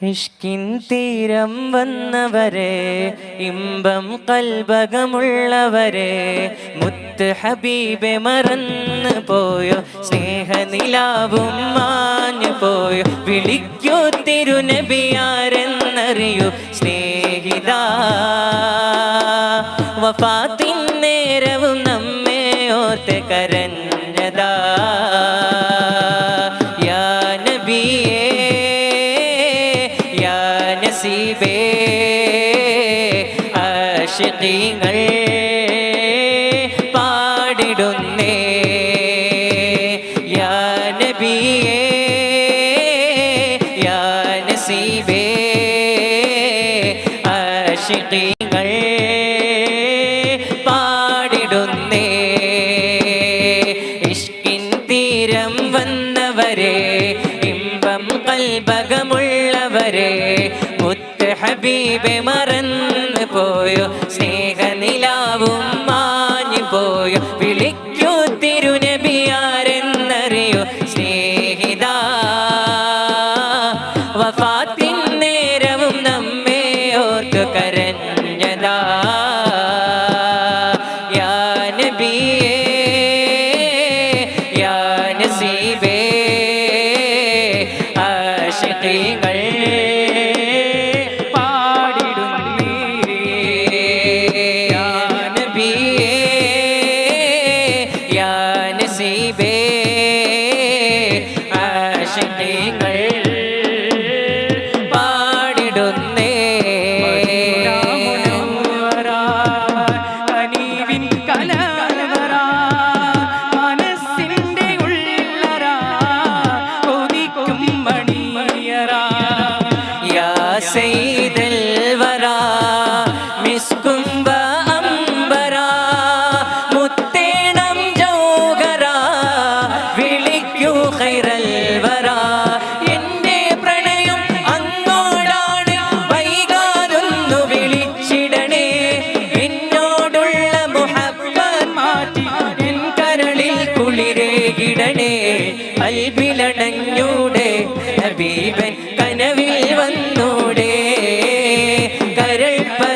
ഇഷ്കിൻ തീരം വന്നവരെ ഇമ്പം കൽബകമുള്ളവരെ മുത്ത് ഹബീബെ മറന്നു പോയോ സ്നേഹനിലാവും മാഞ്ഞു പോയോ വിളിക്കൂ തിരുനബിയാരെന്നറിയൂ സ്നേഹിത വഫാത്തിൻ ആശിഖീങ്ങൾ പാടിടുന്നേ യാ നബിയേ യാ നസീബേ ആശിഖീങ്ങൾ പാടിടുന്നേ ഇഷ്കിൻ തീരം വന്നവരെ ഇമ്പം കൽബകമുള്ളവരെ മുത്ത് ഹബീബെ മറന്നു പോയോ? സ്നേഹനിലാവും മാഞ്ഞു പോയോ? വിളിക്കൂ തിരുനബിയാരെന്നറിയോ? സ്നേഹിത വഫാത്തിൻ നേരവും നമ്മെ ഓർത്തു കരഞ്ഞതാ. നബിയേ യാ നസീബേ ആശിഖീങ്ങൾ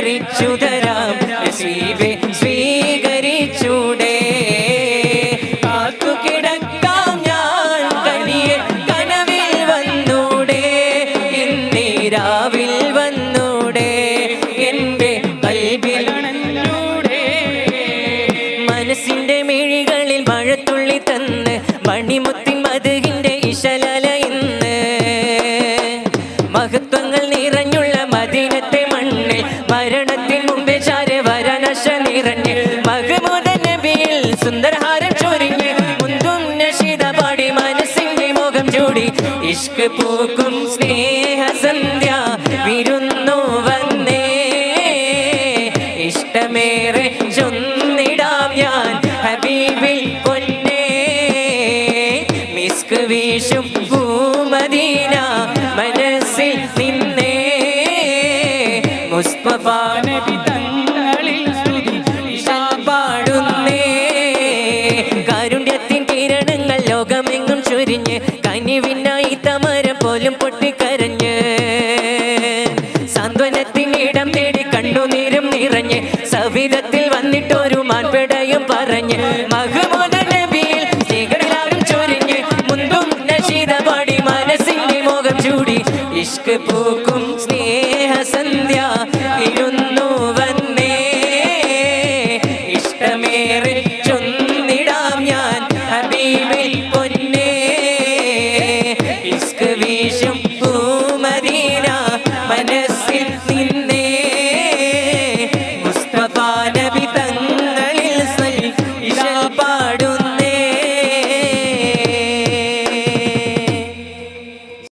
പറിച്ചു തരാം നസീബെ സ്വീകരിച്ചൂടെ. കാത്തു കിടക്കാം ഞാൻ കനിയെ കനവിൽ വന്നൂടെ. എന്നീരാവിൽ വന്നൂടെ. എന്റെ കൽവിൽ മനസ്സിന്റെ മിഴികളിൽ മഴത്തുള്ളി തന്ന് മണിമുത്തിൻ മതുകിന്റെ ഇശലല ഇന്ന്. മഹത്വങ്ങൾ ഇഷ്ക് പൂക്കും സ്നേഹ സന്ധ്യ വിരുന്നു വന്നേ. ഇഷ്ടമേറെ ചൊന്നിടാം ഞാൻ ഹബീബിൽ പൊന്നേ. മിസ്ക് വീശും ഭൂമദീന മനസ്സിൽ നിന്നേ. മുസ്തഫ സാന്ത്വനത്തിൻ ഇടം തേടി കണ്ണുനീരും നിറഞ്ഞ് സവിധത്തിൽ വന്നിട്ടൊരു മാൻപെടയും പറഞ്ഞ് മഹമൂദ നബിയിൽ പാടി മനസ്സിന്റെ മോഹം ചൂടി ഇഷ്ക് പൂക്കും